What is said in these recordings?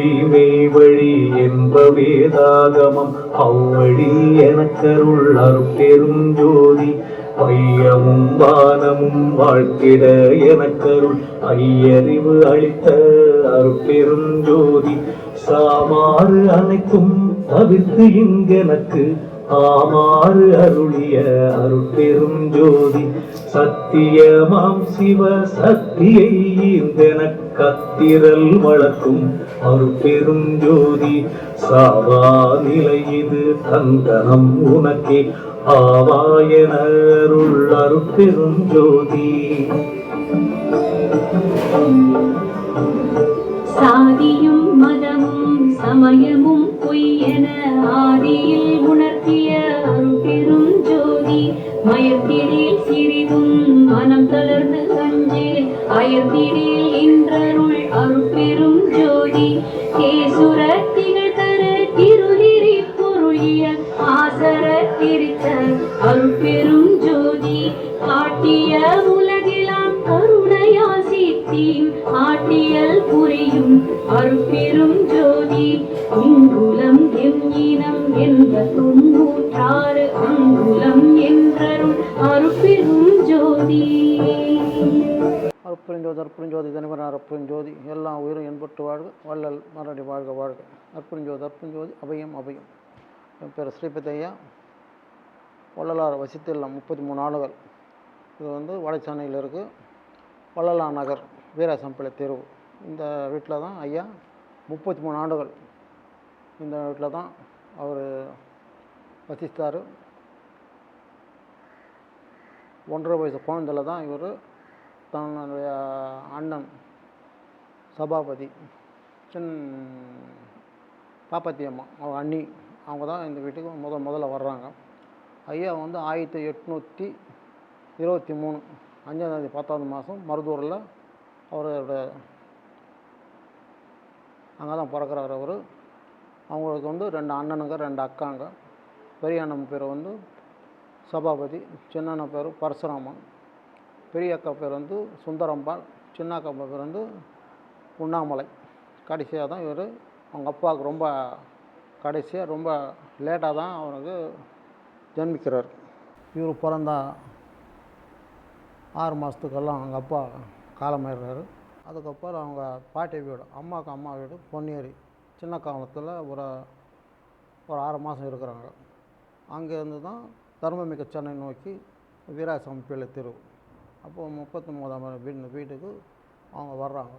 வழி மெய் வழி என்பவேதாகமம் அவ்வழி எனக்கருள் அருட்பெரும் ஜோதி. வையமும் வானமும் வாழ்த்திட எனக்கருள் ஐயறிவு அளித்த அருட்பெரும் ஜோதி. சாமாறு அனைத்தும் தவிர்த்து இங்கெனக்கு ஆமாறு அருளிய அருட்பெரும் ஜோதி. சத்தியமாம் சிவ சக்தியை ஈந்தென கத்திரல் வளர்க்கும் அருட்பெரும் பெருஞ்சோதி சாவா நிலை இது தந்தனம் உனக்கே ஆவாயன அருள் அருட்பெரும் சாதியும் மதமும் சமயமும் பொய்யென ஆதியில் உணர்த்திய அருபெரும் ஜோதி மயத்திடில் சிறிதும் மனம் தளர்ந்து கஞ்சே அயர்த்திடில் இன்றருள் அருட்பெரும் ஜோதி. கேசுர திகழ் தர திருநிறி பொருளிய ஆசர திரித்த அருட்பெரும் ஜோதி. காட்டிய உலகிலாம் கருணையா சித்தீம் ஆட்டியல் புரியும் அருட்பெரும் ஜோதி. இங்குலம் எம் இனம் என்ற தொன்னூற்றாறு அங்குலம் என்றருள் அருட்பெரும் ஜோதி. அற்புறஞ்சோதி அற்புறஞ்சோதி தினகரன் அற்புறஞ்சோதி எல்லா உயிரும் என்பட்டு வாழ்க வள்ளல் மறுபடி வாழ்க வாழ்க. அற்புறஞ்சோதி அற்புறஞ்சோதி அபயம் அபயம். என் பேர் ஸ்ரீபதி வள்ளலார் வசித்துள்ள முப்பத்தி மூணு ஆண்டுகள். இது வந்து வடச்சென்னையில் இருக்குது வள்ளலா நகர் வீராசம்பிள்ளை தெரு. இந்த வீட்டில் தான் ஐயா முப்பத்தி மூணு ஆண்டுகள். இந்த வீட்டில் தான் அவர் வசித்தார் ஒன்றரை வயசு குழந்தையில் தான் இவர் தன்னுடைய அண்ணன் சபாபதி சின் பாப்பாத்தி அம்மா அவங்க அண்ணி அவங்க தான் இந்த வீட்டுக்கு முத முதல்ல வர்றாங்க. ஐயா வந்து ஆயிரத்தி எட்நூற்றி இருபத்தி மூணு அஞ்சாந்தேதி பத்தாவது மாதம் மருதூரில் அவரோட அங்கே தான் பிறக்கிறார் அவர். அவங்களுக்கு வந்து ரெண்டு அண்ணனுங்க ரெண்டு அக்காங்க. பெரிய அண்ணன் பேர் வந்து சபாபதி சின்ன அண்ணன் பேர் பரசுராமன். பெரிய அக்கா பேர் வந்து சுந்தரம்பாள் சின்ன அக்கா பேர் வந்து உண்ணாமலை. கடைசியாக தான் இவர் அவங்க அப்பாவுக்கு ரொம்ப கடைசியாக ரொம்ப லேட்டாக தான் அவருக்கு ஜன்மிக்கிறார். இவர் பிறந்தா ஆறு மாதத்துக்கெல்லாம் அவங்க அப்பா காலமாயிடுறாரு. அதுக்கப்புறம் அவங்க பாட்டி வீடு அம்மாவுக்கு அம்மா வீடு பொன்னேரி. சின்ன காலத்தில் ஒரு ஒரு ஆறு மாதம் இருக்கிறாங்க. அங்கேருந்து தான் தர்மமிக்க சென்னை நோக்கி வீராசாமி பிள்ளை தெரு அப்போது முப்பத்தொம்போதாம் மூணாம் வீட்டுக்கு அவங்க வர்றாங்க.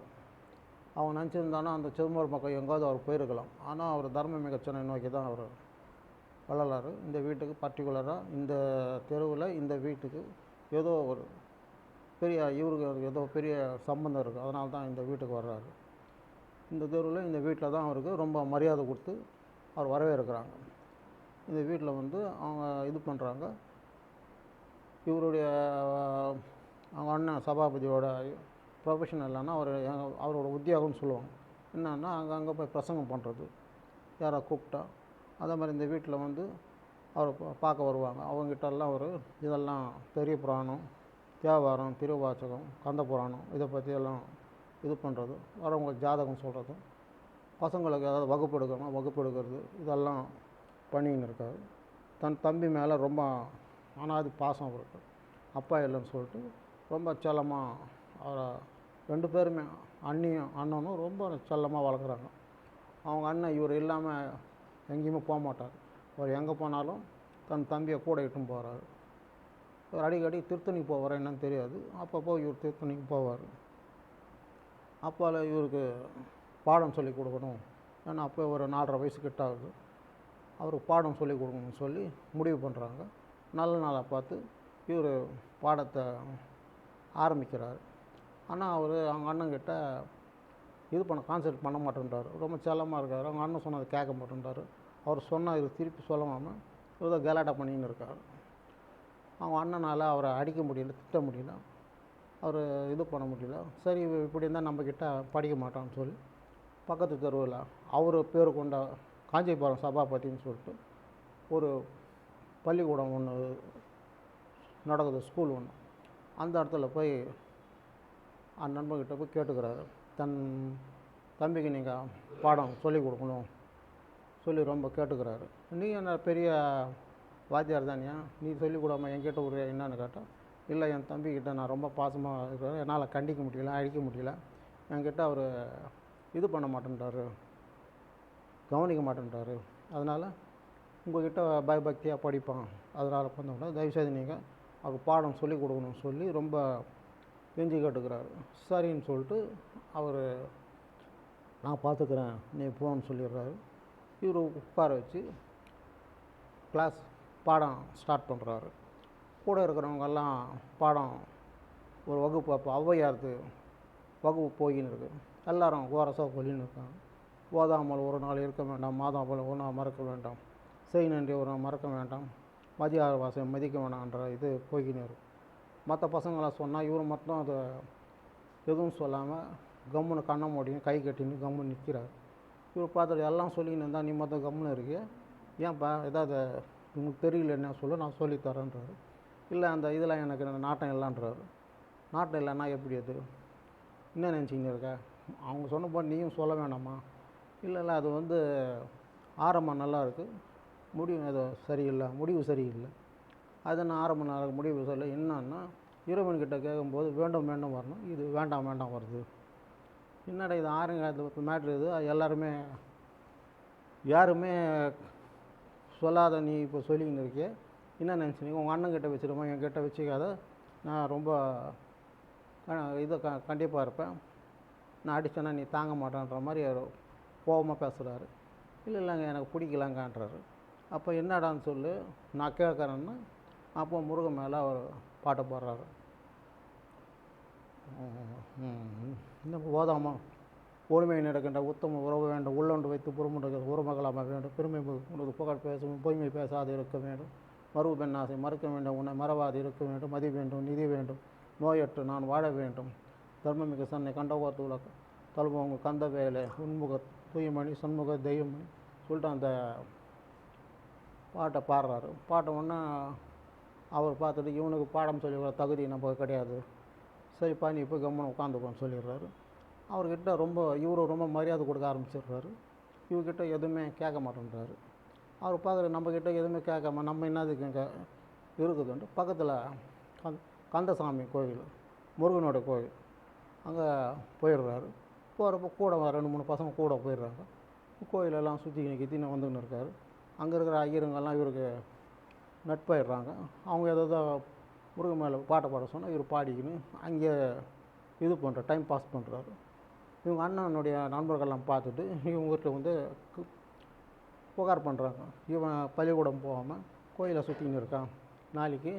அவங்க நினச்சிருந்தானா அந்த சிதம்பரம் பக்கம் எங்காவது அவர் போயிருக்கலாம். ஆனால் அவர் தர்ம மிகச்சனை நோக்கி தான் அவர் வள்ளலார் இந்த வீட்டுக்கு பர்டிகுலராக இந்த தெருவில் இந்த வீட்டுக்கு ஏதோ ஒரு பெரிய இவருக்கு ஏதோ பெரிய சம்பந்தம் இருக்குது அதனால தான் இந்த வீட்டுக்கு வர்றாரு. இந்த தெருவில் இந்த வீட்டில் தான் அவருக்கு ரொம்ப மரியாதை கொடுத்து அவர் வரவேற்கிறாங்க. இந்த வீட்டில் வந்து அவங்க இது பண்ணுறாங்க இவருடைய அவங்க அண்ணன் சபாபதியோட ப்ரொஃபஷன் இல்லைன்னா அவர் எங்க- அவரோட உத்தியோகம்னு சொல்லுவாங்க. என்னன்னா அங்கே அங்கே போய் பிரசங்கம் பண்ணுறது யாரை கூப்பிட்டா. அதே மாதிரி இந்த வீட்டில் வந்து அவரை பா- பார்க்க வருவாங்க. அவங்ககிட்டலாம் அவர் இதெல்லாம் பெரிய புராணம் தேவாரம் திருவாச்சகம் கந்த புராணம் இதை பற்றியெல்லாம் இது பண்ணுறது வரவங்களுக்கு ஜாதகம் சொல்கிறது பசங்களுக்கு ஏதாவது வகுப்பு எடுக்கணும் வகுப்பு எடுக்கிறது இதெல்லாம் பண்ணின்னு இருக்காரு. தன் தம்பி மேலே ரொம்ப அனாதி பாசம் அவருக்கு. அப்பா இல்லைன்னு சொல்லிட்டு ரொம்ப செல்லமாக அவரை ரெண்டு பேருமே அண்ணியும் அண்ணனும் ரொம்ப செல்லமாக வளர்க்குறாங்க. அவங்க அண்ணன் இவர் இல்லாமல் எங்கேயுமே போக மாட்டார். அவர் எங்கே போனாலும் தன் தம்பியை கூட இட்டும் போகிறார் இவர் அடிக்கடி திருத்தணிக்கு போவார் என்னன்னு தெரியாது. அப்பப்போ இவர் திருத்தணிக்கு போவார். அப்போ இவருக்கு பாடம் சொல்லி கொடுக்கணும். ஏன்னா அப்போ ஒரு நாலரை வயசு கிட்ட ஆகுது. அவருக்கு பாடம் சொல்லி கொடுக்கணும்னு சொல்லி முடிவு பண்ணுறாங்க. நல்ல நாளாக பார்த்து இவர் பாடத்தை ஆரம்பிக்கிறார். ஆனால் அவர் அவங்க அண்ணங்கிட்ட இது பண்ண கான்சென்ட் பண்ண மாட்டேன்றார். ரொம்ப செல்லமாக இருக்கார். அவங்க அண்ணன் சொன்னதை கேட்க மாட்டேன்றார். அவர் சொன்னால் இது திருப்பி சொல்லாமல் ஏதோ கலாட்டா பண்ணின்னு இருக்கார். அவங்க அண்ணனால் அவரை அடிக்க முடியல திட்ட முடியல. அவர் இது பண்ண முடியல. சரி இப்படி இருந்தால் நம்மக்கிட்ட படிக்க மாட்டான்னு சொல்லி பக்கத்து தெருவில் அவர் பேர் கொண்ட காஞ்சிபுரம் சபாபதின்னு சொல்லிட்டு ஒரு பள்ளிக்கூடம் ஒன்று நடக்குது ஸ்கூல் ஒன்று அந்த இடத்துல போய் அந்த நண்பர்கிட்ட போய் கேட்டுக்கிறாரு. தன் தம்பிக்கு நீங்கள் பாடம் சொல்லிக் கொடுக்கணும். சொல்லி ரொம்ப கேட்டுக்கிறாரு. நீ என்ன பெரிய வாத்தியார் தானியா? நீ சொல்லிக் கூடாம என்கிட்ட ஒரு என்னன்னு கேட்டால் இல்லை என் தம்பிக்கிட்ட நான் ரொம்ப பாசமாக இருக்கிறேன். என்னால் கண்டிக்க முடியல அழிக்க முடியல. என்கிட்ட அவர் இது பண்ண மாட்டேன்றாரு கவனிக்க மாட்டேன்றாரு அதனால் உங்கள்கிட்ட பயபக்தியாக படிப்பான். அதனால் பண்ண தயவுசெய்து நீங்கள் அவங்க பாடம் சொல்லிக் கொடுக்கணும்னு சொல்லி ரொம்ப கெஞ்சி கேட்டுக்கிறாரு. சரின்னு சொல்லிட்டு அவர் நான் பார்த்துக்கிறேன் நீ போன்னு சொல்லிடுறாரு. இவர் உட்கார வச்சு கிளாஸ் பாடம் ஸ்டார்ட் பண்ணுறாரு கூட இருக்கிறவங்கெல்லாம் பாடம் ஒரு வகுப்பு அப்போ ஔவையாருக்கு வகுப்பு போயின்னு இருக்கு. எல்லாரும் ஓரசாக சொல்லின்னு இருக்காங்க. ஓதாமல் ஒரு நாள் இருக்க வேண்டாம் மாதாமல் ஒரு நாள் மறக்க வேண்டாம். செய் நன்றி ஒரு நாள் மறக்க வேண்டாம். மதியார வாசம் மதிக்க வேணான்ற இது போய்கின்னு இருக்கும் மற்ற பசங்களாம் சொன்னால் இவர் மட்டும் அதை எதுவும் சொல்லாமல் கம்முன்னு கண்ணை மூடின்னு கை கட்டின்னு கம்முன்னு நிற்கிறார். இவர் பார்த்துட்டு எல்லாம் சொல்லிக்கின்னு இருந்தால் நீ மொத்தம் கம்முன்னு இருக்கு ஏன்ப்பா ஏதாவது உனக்கு தெரியல என்ன சொல்ல நான் சொல்லித் தரேன்றாரு இல்லை அந்த இதில் எனக்கு நாட்டம் இல்லைன்றாரு. நாட்டம் இல்லைன்னா எப்படி அது? என்ன நினச்சிக்கின்னு இருக்க? அவங்க சொன்னபோது நீயும் சொல்ல வேணாமா? இல்லை இல்லை அது வந்து ஆரம்பம் நல்லா இருக்குது முடிவு ஏதோ சரியில்லை முடிவு சரியில்லை. அது நான் ஆரம்ப நல்லா முடிவு சொல்ல என்னன்னா இறைவன்கிட்ட கேட்கும்போது வேண்டும் வேண்டும் வரணும். இது வேண்டாம் வேண்டாம் வருது. என்னடா இது ஆரங்காலத்தில் மேட்ரு இது? எல்லாருமே யாருமே சொல்லாத நீ இப்போ சொல்லிக்கின்னு இருக்கிய? என்ன நினச்சினீங்க உங்கள் அண்ணன்கிட்ட வச்சுருமா? என்கிட்ட வச்சுக்காத. நான் ரொம்ப இதை க கண்டிப்பாக இருப்பேன். நான் அடிச்சேன்னா நீ தாங்க மாட்டேன்ற மாதிரி அவர் கோபமாக பேசுகிறாரு இல்லை இல்லைங்க எனக்கு பிடிக்கலாங்கன்றாரு. அப்போ என்னடான்னு சொல்லி நான் கேட்குறேன்னா அப்போ முருகன் மேலே அவர் பாட்டு போடுறாரு. இன்னும் ஓதாமா ஒருமை நடக்கின்ற உத்தம உறவு வேண்டும் உள்ளொன்று வைத்து புறமுண்டு உறமகளாம வேண்டும் பெருமை உனது புகழ் பேசும் பொய்மை பேசாது இருக்க வேண்டும் மறுவு பெண்ணாசை மறுக்க வேண்டும் உன்னை மறவாது இருக்க வேண்டும் மதி வேண்டும் நிதி வேண்டும் நோயற்று நான் வாழ வேண்டும். தர்மமிகு சன்னை கண்டகோத்து உலக தல்வங்க கந்த வேலை உன்முக தூயமணி சண்முக தெய்வமணி சொல்லிட்டு அந்த பாட்டை பாடுறாரு. பாட்டை உடனே அவர் பார்த்துட்டு இவனுக்கு பாடம் சொல்லி கொடுக்க தகுதி நம்ம கிடையாது. சரிப்பா நீ போய் கம்மன் உட்காந்துக்கோன்னு சொல்லிடுறாரு. அவர்கிட்ட ரொம்ப இவரை ரொம்ப மரியாதை கொடுக்க ஆரம்பிச்சிடுறாரு. இவர்கிட்ட எதுவுமே கேட்க மாட்டேன்றாரு. அவர் பார்க்குற நம்மக்கிட்ட எதுவுமே கேட்காம நம்ம என்னதுக்கு இங்கே இருக்குதுன்ட்டு பக்கத்தில் கந் கந்தசாமி கோவில் முருகனோட கோவில் அங்கே போயிடுறாரு. போகிறப்ப கூட ரெண்டு மூணு பசங்க கூட போயிடுறாங்க. கோயிலெல்லாம் சுற்றி கித்தின்னு வந்துன்னு இருக்காரு. அங்கே இருக்கிற ஐயருங்கெல்லாம் இவருக்கு நட்பாயிடுறாங்க. அவங்க ஏதாவது முருகன் மேலே பாட்டை பாட சொன்னால் இவர் பாடிக்கின்னு அங்கே இது பண்ணுற டைம் பாஸ் பண்ணுறாரு இவங்க அண்ணனுடைய நண்பர்கள்லாம் பார்த்துட்டு இவங்க வீட்டில் வந்து புகார் பண்ணுறாங்க இவன் பள்ளிக்கூடம் போகாமல் கோயிலை சுற்றின்னு இருக்கான். நாளைக்கு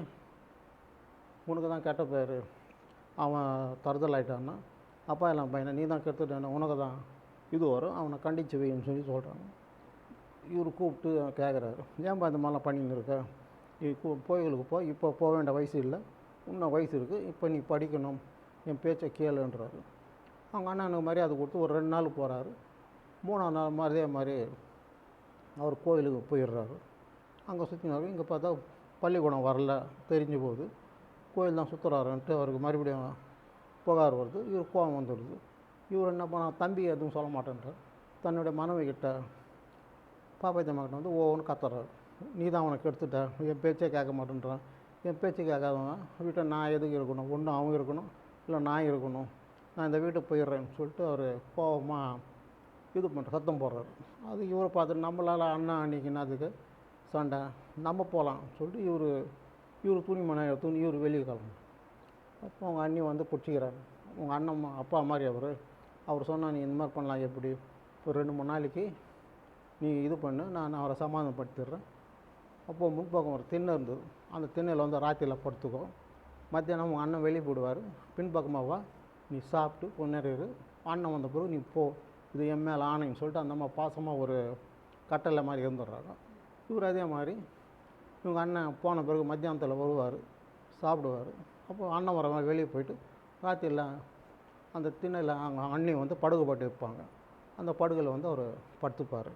உனக்கு தான் கெட்ட பேர். அவன் தருதல் ஆயிட்டான்னா அப்பா எல்லாம் பையனை நீ தான் கெடுத்துட்டேன்னு உனக்கு தான் இது வரும் அவனை கண்டிச்சு வைன்னு சொல்லி சொல்கிறாங்க இவர் கூப்பிட்டு கேட்குறாரு ஏன்பா இந்த மாதிரிலாம் பண்ணின்னு இருக்க? கோயிலுக்கு போ. இப்போ போக வேண்டிய வயசு இல்லை. இன்னும் வயசு இருக்குது இப்போ நீ படிக்கணும். என் பேச்சை கேளுன்றாரு. அவங்க அண்ணனுக்கு மரியாதை கொடுத்து ஒரு ரெண்டு நாள் போகிறாரு மூணாவது நாள் மாதிரி அதே மாதிரி அவர் கோயிலுக்கு போயிடுறாரு. அங்கே சுற்றினாரு இங்கே பார்த்தா பள்ளிக்கூடம் வரல. தெரிஞ்சு போகுது. கோயில் தான் சுற்றுறாருன்ட்டு அவருக்கு மறுபடியும் புகார் வருது. இவர் கோபம் வந்துடுது. இவர் என்ன பண்ணால் தம்பி எதுவும் சொல்ல மாட்டேன்றார். தன்னுடைய மனைவி கிட்ட பாப்பாத்தி மகன் வந்து ஓன்னு கத்துறாரு. நீ தான் அவனை கெடுத்துட்ட என் பேச்சே கேட்க மாட்டேன்றான். என் பேச்சு கேட்காதவன். வீட்டை நான் எதுக்கு இருக்கணும்? ஒன்று அவன் இருக்கணும் இல்லை நான் இருக்கணும். நான் இந்த வீட்டுக்கு போயிடுறேன்னு சொல்லிட்டு அவர் கோவமாக இது பண்ணுற சத்தம் போடுறாரு. அது இவரை பார்த்துட்டு நம்மளால் அண்ணா அன்னைக்கு என்னதுக்கு சண்டை. நம்ம போகலாம் சொல்லிட்டு இவர் இவர் துணிமனை துணி இவர் வெளியே கிளம்பு அப்போ அவங்க அண்ணி வந்து பிடிச்சிக்கிறாரு. உங்கள் அண்ணன் அப்பா மாதிரி அவர். அவர் சொன்னால் நீ இந்த மாதிரி பண்ணலாம் எப்படி? ஒரு ரெண்டு மூணு நாளைக்கு நீ இது பண்ணு நான் அவரை சமாதானப்படுத்திடுறேன். அப்போது முன்பக்கம் ஒரு திண்ணை இருந்தது. அந்த திண்ணையில் வந்து ராத்திரியில் படுத்துக்கோ. மத்தியானம் உங்கள் அண்ணன் வெளியே போடுவார் பின்பக்கமாக வா நீ சாப்பிட்டு கொஞ்ச அண்ணன் வந்த பிறகு நீ போ. இது என் மேலே ஆணைன்னு சொல்லிட்டு அந்த அம்மா பாசமாக ஒரு கட்டளை மாதிரி இருந்துடுறாங்க. இவர் அதே மாதிரி இவங்க அண்ணன் போன பிறகு மத்தியானத்தில் வருவார் சாப்பிடுவார். அப்போ அண்ணன் வர மாதிரி வெளியே போயிட்டு ராத்திரியில் அந்த திண்ணையில் அவங்க அண்ணி வந்து படகு போட்டு வைப்பாங்க. அந்த படகுல வந்து அவர் படுத்துப்பார்.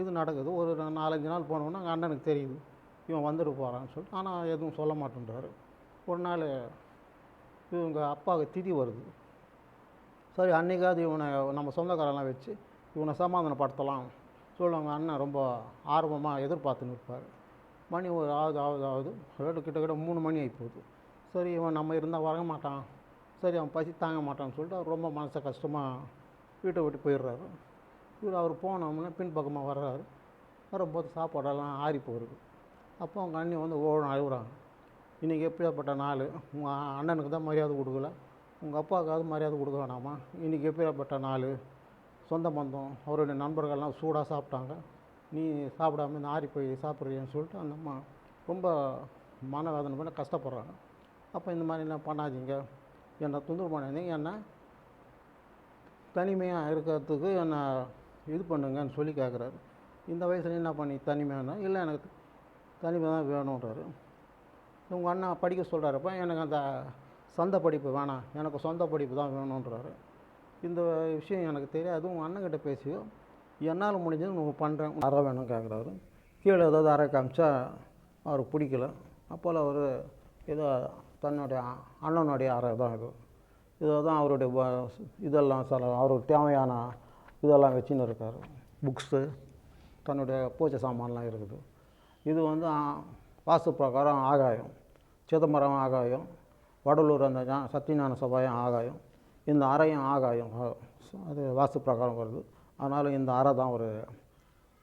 இது நடக்குது. ஒரு நாலஞ்சு நாள் போனோன்னா எங்கள் அண்ணனுக்கு தெரியுது. இவன் வந்துட்டு போகிறான்னு சொல்லிட்டு ஆனால் எதுவும் சொல்ல மாட்டேன்றாரு. ஒரு நாள் இவங்க அப்பாவுக்கு திதி வருது. சரி அன்றைக்காவது இவனை நம்ம சொந்தக்காரெல்லாம் வச்சு இவனை சமாதானப்படுத்தலாம் சொல்லுவாங்க அண்ணன் ரொம்ப ஆர்வமாக எதிர்பார்த்து நிற்பார் மணி ஒரு ஆகுது ஆகுது ஆகுது ரேட்டு கிட்டக்கிட்ட மூணு மணி ஆகி போகுது. சரி இவன் நம்ம இருந்தால் வர மாட்டான். சரி அவன் பசி தாங்க மாட்டான்னு சொல்லிட்டு அவர் ரொம்ப மனசை கஷ்டமாக வீட்டை விட்டு போயிடுறாரு. இவர் அவர் போனோம்னா பின்பக்கமாக வர்றாரு. வரும்போது சாப்பாடெல்லாம் ஆறி போயிருக்கு. அப்போ அவங்க அண்ணி வந்து ஓடும் அழுகுறாங்க. இன்றைக்கி எப்படியாப்பட்ட நாள்? உங்கள் அண்ணனுக்கு தான் மரியாதை கொடுக்கல. உங்கள் அப்பாவுக்காவது மரியாதை கொடுக்க வேணாமா? இன்றைக்கி எப்படியாப்பட்ட நாள்? சொந்த பந்தம் அவருடைய நண்பர்கள்லாம் சூடாக சாப்பிட்டாங்க. நீ சாப்பிடாம இந்த ஆறி போய் சாப்பிட்றியன்னு சொல்லிட்டு அந்த அம்மா ரொம்ப மனவேதனை பண்ண கஷ்டப்படுறாங்க. அப்போ இந்த மாதிரிலாம் பண்ணாதீங்க. என்னை தொந்தரவு பண்ணாதீங்க. என்னை தனிமையாக இருக்கிறதுக்கு என்னை இது பண்ணுங்கன்னு சொல்லி கேட்குறாரு இந்த வயசில் என்ன பண்ணி தனிமையானா? இல்லை எனக்கு தனிமை தான் வேணுன்றாரு உங்கள் அண்ணா படிக்க சொல்கிறாரப்ப எனக்கு அந்த சொந்த படிப்பு வேணாம். எனக்கு சொந்த படிப்பு தான் வேணுன்றாரு இந்த விஷயம் எனக்கு தெரியாது. உங்கள் அண்ணன்கிட்ட பேசி என்னால் முடிஞ்சது நான் பண்ணுறேன் அற வேணும் கேட்குறாரு கீழே ஏதாவது அறை காமிச்சா அவருக்கு பிடிக்கல. அப்போல அவர் ஏதோ தன்னுடைய அண்ணனுடைய அறை தான் இது. இதை தான் அவருடைய இதெல்லாம் சில அவருக்கு தேவையான இதெல்லாம் வச்சுன்னு இருக்கார். புக்ஸு தன்னுடைய பூஜை சாமான்லாம் இருக்குது. இது வந்து வாஸ்து பிரகாரம் ஆகாயம். சிதம்பரம் ஆகாயம். வடலூர் அந்த ஞா- சத்தியஞான சபாயம் ஆகாயம். இந்த அறையும் ஆகாயம். அது வாஸ்து பிரகாரம் வருது. அதனால் இந்த அறை தான் ஒரு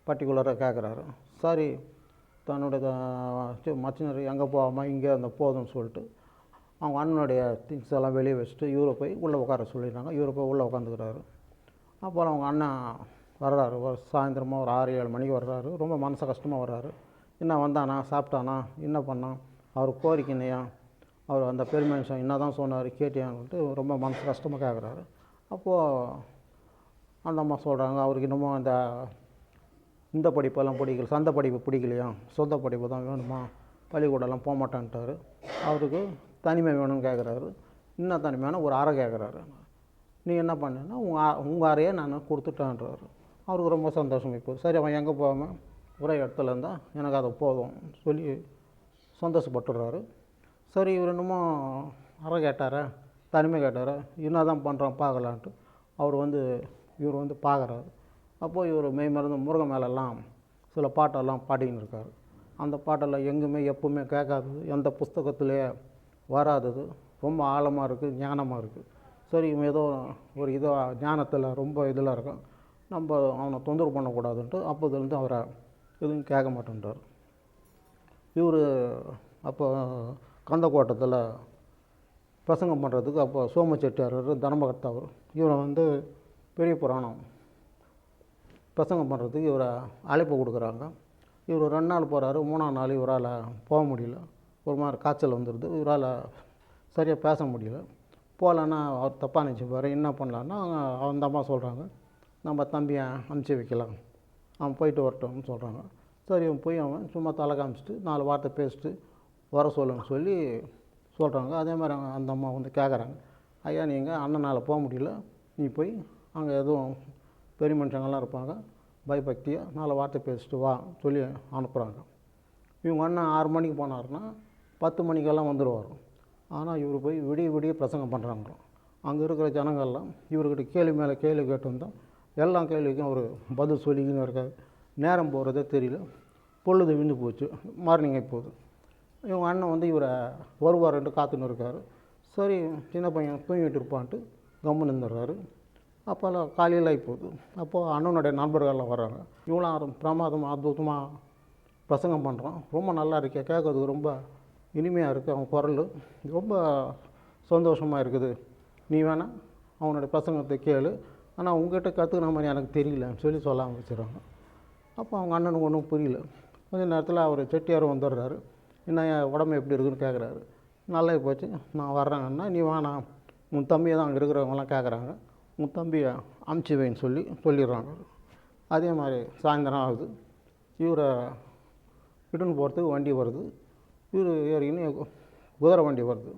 பர்டிகுலராக கேட்குறாரு சரி தன்னுடைய மச்சினர் எங்கே போகாமல் இங்கே அந்த போதும்னு சொல்லிட்டு அவங்க அண்ணனுடைய திங்ஸ் எல்லாம் வெளியே வச்சுட்டு இவரை போய் உள்ளே உட்கார சொல்லிடுறாங்க. இவரை போய் உள்ளே உட்காந்துக்கிறாரு. அப்புறம் அவங்க அண்ணன் வர்றாரு. ஒரு சாயந்தரமாக ஒரு ஆறு ஏழு மணிக்கு வர்றாரு. ரொம்ப மனசு கஷ்டமாக வர்றாரு. என்ன வந்தானா சாப்பிட்டானா என்ன பண்ணான் அவர் கோரிக்கை அவர் அந்த பெருமனுஷன் என்ன தான் சொன்னார் கேட்டியான்ட்டு ரொம்ப மனசு கஷ்டமாக கேட்குறாரு அப்போது அந்த அம்மா சொல்கிறாங்க அவருக்கு இன்னமும் அந்த இந்த படிப்பெல்லாம் பிடிக்கல சந்த படிப்பு பிடிக்கலையா? சொந்த படிப்பு தான் வேணுமா? பள்ளிக்கூடம்லாம் போக மாட்டான்ட்டார் அவருக்கு தனிமை வேணும்னு கேட்குறாரு இன்னும் தனிமையான ஒரு அறை கேட்குறாரு நீ என்ன பண்ணேன்னா உங்கள் உங்கள் அறையே நான் கொடுத்துட்டேன்றாரு. அவருக்கு ரொம்ப சந்தோஷம் இப்போ. சரி அவன் எங்கே போகாமல் ஒரே இடத்துல இருந்தால் எனக்கு அது போதும் சொல்லி சந்தோஷப்பட்டுடுறாரு. சரி இவர் இன்னமும் அறை கேட்டாரா தனிமை கேட்டாரா என்ன தான் பண்ணுறான் பார்க்கலான்ட்டு அவர் வந்து இவர் வந்து பார்க்குறாரு. அப்போது இவர் மெய் மருந்து முருகன் மேலெல்லாம் சில பாட்டெல்லாம் பாடின்னு இருக்கார். அந்த பாட்டெல்லாம் எங்குமே எப்பவுமே கேட்காதது. எந்த புஸ்தகத்திலே வராதது. ரொம்ப ஆழமாக இருக்குது ஞானமாக இருக்குது சரி இவன் ஏதோ ஒரு இதோ ஞானத்தில் ரொம்ப இதில் இருக்கும் நம்ம அவனை தொந்தரவு பண்ணக்கூடாதுன்ட்டு அப்போதுலேருந்து அவரை எதுவும் கேட்க மாட்டேன்றார். இவர் அப்போ கந்தக்கோட்டத்தில் பிரசங்கம் பண்ணுறதுக்கு அப்போ சோம செட்டியார் தர்மகர்த்தா அவர் இவரை வந்து பெரிய புராணம். பிரசங்கம் பண்ணுறதுக்கு இவரை அழைப்பு கொடுக்குறாங்க. இவர் ரெண்டு நாள் போகிறாரு மூணாம் நாள் இவரால் போக முடியல. ஒரு மாதிரி காய்ச்சல் வந்துடுது இவரால் சரியாக பேச முடியல. போகலன்னா அவர் தப்பாக நினச்சிப்பார். என்ன பண்ணலான்னா அந்த அம்மா சொல்கிறாங்க நம்ம தம்பியை அனுப்பிச்சி வைக்கலாம். அவன் போயிட்டு வரட்டும்னு சொல்கிறாங்க சரி அவன் போய் அவன் சும்மா தலை காமிச்சிட்டு நாலு வார்த்தை பேசிட்டு வர சொல்லுன்னு சொல்லி சொல்கிறாங்க அதே மாதிரி அவங்க அந்த அம்மா வந்து கேட்குறாங்க ஐயா நீங்கள் அண்ணனால் போக முடியல. நீ போய் அங்கே எதுவும் பெரிய மனுஷங்கள்லாம் இருப்பாங்க. பயபக்தியாக நாலு வார்த்தை பேசிட்டு வா சொல்லி அனுப்புகிறாங்க இவங்க அண்ணன் ஆறு மணிக்கு போனாருன்னா பத்து மணிக்கெல்லாம் வந்துடுவார் ஆனால் இவர் போய் விடிய விடிய பிரசங்கம் பண்ணுறாங்களாம். அங்கே இருக்கிற ஜனங்கள்லாம் இவர்கிட்ட கேள்வி மேலே கேள்வி கேட்டிருந்தோம் எல்லா கேள்விக்கும் அவர் பதில் சொல்லிக்கின்னு இருக்காரு. நேரம் போகிறதே தெரியல. பொழுது விழுந்து போச்சு. மார்னிங் ஆகி போகுது. இவங்க அண்ணன் வந்து இவரை வருவாருன்ட்டு காத்துன்னு இருக்காரு. சரி சின்ன பையன் தூங்கிட்டு இருப்பான்ட்டு கம்முன்னு இருந்துடுறாரு. அப்போல்லாம் காலையில் ஆகிப்போகுது போகுது. அப்போது அண்ணனுடைய நண்பர்கள்லாம் வர்றாங்க. இவ்வளோ பிரமாதமாக அற்புதமாக பிரசங்கம் பண்ணுறான். ரொம்ப நல்லா இருக்கே கேட்கறதுக்கு ரொம்ப இனிமையாக இருக்குது அவன் குரல். ரொம்ப சந்தோஷமாக இருக்குது. நீ வேணா அவனுடைய பசங்கத்தை கேளு. ஆனால் உங்ககிட்ட கற்றுக்கின மாதிரி எனக்கு தெரியலன்னு சொல்லி சொல்ல ஆரம்பிச்சிடுறாங்க. அப்போ அவங்க அண்ணனுக்கு ஒன்றும் புரியல. கொஞ்ச நேரத்தில் அவர் செட்டியார் வந்துடுறாரு. என்ன என் உடம்பு எப்படி இருக்குன்னு கேட்குறாரு நல்லா போச்சு. நான் வர்றேங்கன்னா நீ வேணாம் உன் தம்பியை தான் அங்கே இருக்கிறவங்களாம் கேட்குறாங்க உன் தம்பியை அமுச்சு வைன்னு சொல்லி சொல்லிடுறாங்க. அதே மாதிரி சாயந்தரம் ஆகுது. இவரை ரிட்டர்ன் போகிறதுக்கு வண்டி வருது. இவர் ஏறிக்கின்னு குதிரை வண்டி வருது.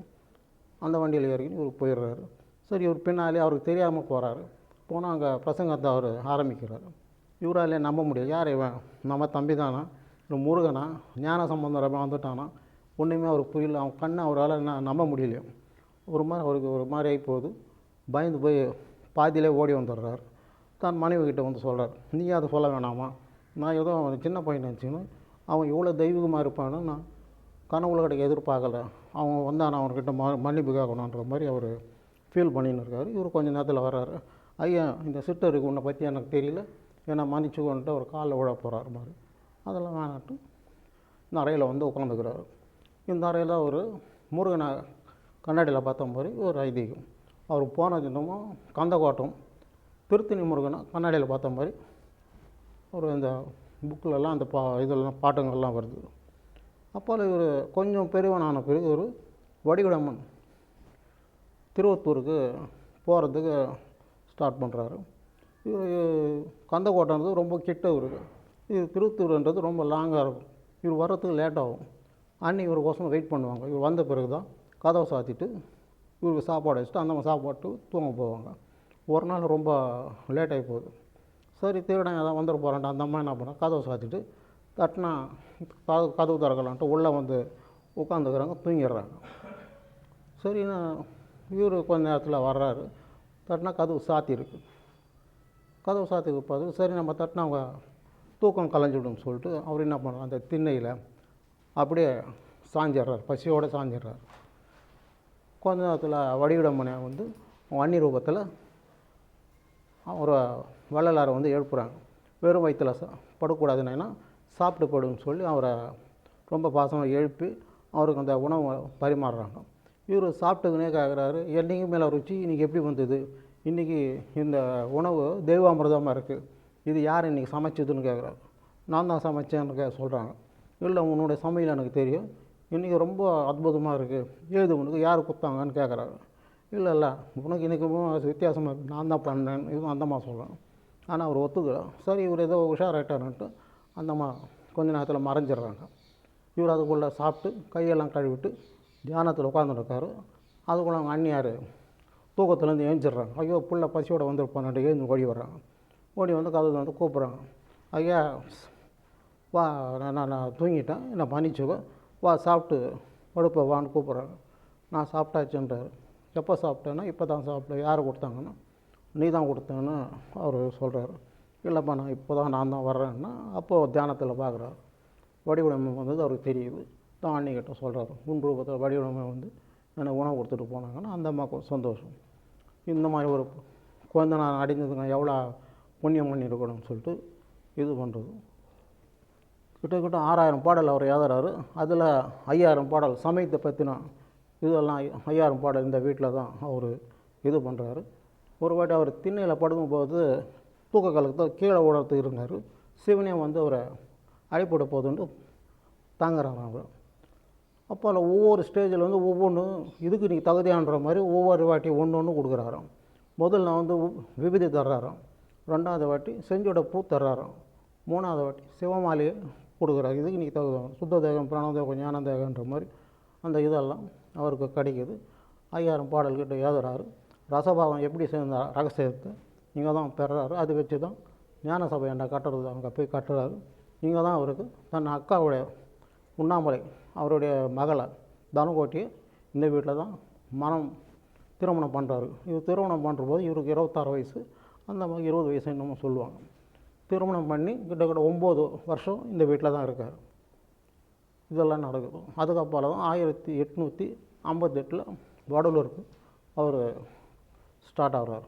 அந்த வண்டியில் ஏறிக்கின்னு இவர் போயிடுறாரு. சரி இவர் பின்னாலே அவருக்கு தெரியாமல் போகிறாரு போனால் அங்கே பிரசங்கத்தை அவர் ஆரம்பிக்கிறார். இவராலே நம்ப முடியல யார் இவன்? நம்ம தம்பி தானா? இல்லை முருகனா? ஞான சம்பந்தம் வந்துட்டானா? ஒன்றுமே அவருக்கு புரியல. அவன் கண்ணை அவரால் என்ன நம்ப முடியலையோ? ஒரு மாதிரி அவருக்கு ஒரு மாதிரி ஆகி போகுது. பயந்து போய் பாதியிலே ஓடி வந்துடுறாரு. தான் மனைவி கிட்டே வந்து சொல்கிறார் நீ அதை சொல்ல வேணாமா? நான் ஏதோ அவன் சின்ன பையன் நினச்சிக்கணும் அவன் இவ்வளோ தெய்வீகமாக இருப்பான்னு நான் கனவுல கிடைக்க எதிர்பார்க்கல. அவங்க வந்தான் அவர்கிட்ட ம மன்னிப்பு கேட்கணுன்ற மாதிரி அவர் ஃபீல் பண்ணின்னு இருக்கார். இவர் கொஞ்சம் நேரத்தில் வர்றாரு. ஐயா இந்த சிட்டருக்கு உன்னை பற்றி எனக்கு தெரியல. ஏன்னா மன்னிச்சுக்கோன்ட்டு அவர் காலில் விழ போகிறாரு மாதிரி அதெல்லாம் வேணாட்டு இந்த அறையில் வந்து உட்காந்துக்கிறாரு இந்த அறையில் அவர் முருகனை கண்ணாடியில் பார்த்த மாதிரி ஒரு ஐதீகம். அவர் போன தினமும் கந்தக்கோட்டம் திருத்தணி முருகனை கண்ணாடியில் பார்த்த மாதிரி ஒரு இந்த புக்கிலலாம் அந்த பா இதெல்லாம் பாட்டுங்கள்லாம் வருது. அப்போ இவர் கொஞ்சம் பெரியவனான பிறகு ஒரு வடிகுடம்மன் திருவத்தூருக்கு போகிறதுக்கு ஸ்டார்ட் பண்ணுறாரு இவர் கந்தக்கோட்டைன்றது ரொம்ப கிட்ட இவருக்கு இது திருத்தூர்ன்றது ரொம்ப லாங்காக இருக்கும். இவர் வர்றதுக்கு லேட் ஆகும். அன்னி இவருக்கோசம் வெயிட் பண்ணுவாங்க. இவர் வந்த பிறகு தான் கதவை சாத்திட்டு இவருக்கு சாப்பாடு வச்சுட்டு அந்த சாப்பாட்டு தூங்க போவாங்க. ஒரு நாள் ரொம்ப லேட் ஆகி போகுது. சரி திருடன் ஏதாவது வந்துட போகிறான்ட்டு அந்த அம்மா என்ன பண்ணா கதவை சாத்திட்டு தட்டினா கதவு கதவு திறக்கலான்ட்டு உள்ளே வந்து உட்காந்துக்கிறாங்க தூங்கிடுறாங்க. சரி நான் இவர் கொஞ்ச நேரத்தில் வர்றாரு. தட்டினா கதவு சாத்தியிருக்கு. கதவு சாத்தி பார்த்து சரி நம்ம தட்டினா அவங்க தூக்கம் கலைஞ்சிடும்னு சொல்லிட்டு அவர் என்ன பண்ணுறாரு அந்த திண்ணையில் அப்படியே சாஞ்சிடுறார் பசியோடு சாஞ்சிடுறார். கொஞ்ச நேரத்தில் வடிவிடமனை வந்து வன்னி ரூபத்தில் அவரை வள்ளலாரை வந்து எழுப்புறாங்க. வெறும் வயிற்றுல சா படக்கூடாதுன்னா சாப்பிட்டு போடுன்னு சொல்லி அவரை ரொம்ப பாசமாக எழுப்பி அவருக்கு அந்த உணவை பரிமாறுறாங்க. இவர் சாப்பிட்டுக்குனே கேட்குறாரு என்றைக்கு மேலே ருச்சி? இன்றைக்கி எப்படி வந்தது? இன்றைக்கி இந்த உணவு தெய்வாமிரதமாக இருக்குது இது யார் இன்றைக்கி சமைச்சதுன்னு கேட்குறாரு நான் தான் சமைச்சேன்னு கே சொல்கிறாங்க இல்லை உன்னுடைய சமையல் எனக்கு தெரியும். இன்றைக்கி ரொம்ப அற்புதமாக இருக்குது ஏது உனக்கு? யார் கொடுத்தாங்கன்னு கேட்குறாரு இல்லை இல்லை. உனக்கு இன்றைக்கி வித்தியாசமாக இருக்குது நான் தான் பண்ணேன் இதுவும் அந்தமாக சொல்கிறேன் ஆனால் அவர் ஒத்துக்கல. சரி இவர் ஏதோ உஷாராயிட்டாருன்ட்டு அந்தம்மா கொஞ்ச நேரத்தில் மறைஞ்சிடுறாங்க. இவர் அதுக்குள்ளே சாப்பிட்டு கையெல்லாம் கழுவிட்டு தியானத்தில் உட்காந்துருக்காரு அதுக்குள்ளே அவங்க அண்ணியார் தூக்கத்துலேருந்து ஏஞ்சிடுறாங்க. ஐயோ புள்ள பசியோட வந்திருப்பான்ட்டு எழுந்து ஓடி வர்றாங்க. ஓடி வந்து கதவு வந்து கூப்பிட்றாங்க. ஐயா வா நான் நான் நான் தூங்கிட்டேன். என்னை மன்னிச்சுக்கோ. வா சாப்பிட்டு படுப்ப வான்னு கூப்பிட்றாங்க. நான் சாப்பிட்டாச்சுன்றார். எப்போ சாப்பிட்டேன்னா இப்போ தான் சாப்பிட்டேன். யார் கொடுத்தாங்கன்னா நீ தான் கொடுத்தேன்னு அவர் சொல்கிறாரு இல்லைப்பா நான் இப்போ தான் நான் தான் வர்றேன்னா அப்போது தியானத்தில் பார்க்குறாரு. வடிவடமை வந்தது அவருக்கு தெரியுது. தான் கிட்டே சொல்கிறாரு உன் ரூபத்தில் வடிவடமை வந்து எனக்கு உணவு கொடுத்துட்டு போனாங்கன்னா அந்த அம்மாவுக்கு சந்தோஷம். இந்த மாதிரி ஒரு குழந்தை நான் அடைஞ்சதுங்க எவ்வளோ புண்ணியம் பண்ணியிருக்கணும்னு சொல்லிட்டு இது பண்ணுறது கிட்டத்தட்ட ஆறாயிரம் பாடல் அவர் எழுதுறாரு. அதில் ஐயாயிரம் பாடல் சமயத்தை பற்றின இதெல்லாம் ஐயாயிரம் பாடல் இந்த வீட்டில் தான் அவர் இது பண்ணுறாரு ஒரு வாட்டி அவர் திண்ணையில் படுக்கும்போது தூக்க கலக்கத்தில் கீழே ஓடுறதுக்கு இருந்தார். சிவனே வந்து அவரை அழைப்பிட போதுன்ட்டு தாங்குறாங்க அவர். அப்போ அதில் ஒவ்வொரு ஸ்டேஜில் வந்து ஒவ்வொன்றும் இதுக்கு நீங்கள் தகுதியான்ற மாதிரி ஒவ்வொரு வாட்டி ஒன்று ஒன்று கொடுக்குறாராம். முதல்ல வந்து விபதி தர்றாராம். ரெண்டாவது வாட்டி செஞ்சோட பூ தர்றாராம். மூணாவது வாட்டி சிவமாலையை கொடுக்குறாரு. இதுக்கு நீங்கள் தகுதி சுத்த தேகம் பிரணவதேகம் ஞானதேகன்ற மாதிரி அந்த இதெல்லாம் அவருக்கு கிடைக்குது. ஐயாயிரம் பாடல்கிட்ட எழுதுறாரு. ரசபாவம் எப்படி சேர்ந்தார் ரகசியத்தை இங்கே தான் பெறாரு. அது வச்சு தான் ஞான சபை கட்டுறது அங்கே போய் கட்டுறாரு. இங்கே தான் அவருக்கு தன் அக்காவுடைய உண்ணாமலை அவருடைய மகளை தனுகோட்டியை இந்த வீட்டில் தான் மனம் திருமணம் பண்ணுறாரு இவர் திருமணம் பண்ணுறபோது இவருக்கு இருபத்தாறு வயசு. அந்த மாதிரி இருபது வயசு என்னமோ சொல்லுவாங்க. திருமணம் பண்ணி கிட்டத்தட்ட ஒம்பது வருஷம் இந்த வீட்டில் தான் இருக்கார். இதெல்லாம் நடக்குது. அதுக்கப்புறம் தான் ஆயிரத்தி எட்நூற்றி ஐம்பத்தெட்டில் வடலூருக்கு அவர் ஸ்டார்ட் ஆகிறார்.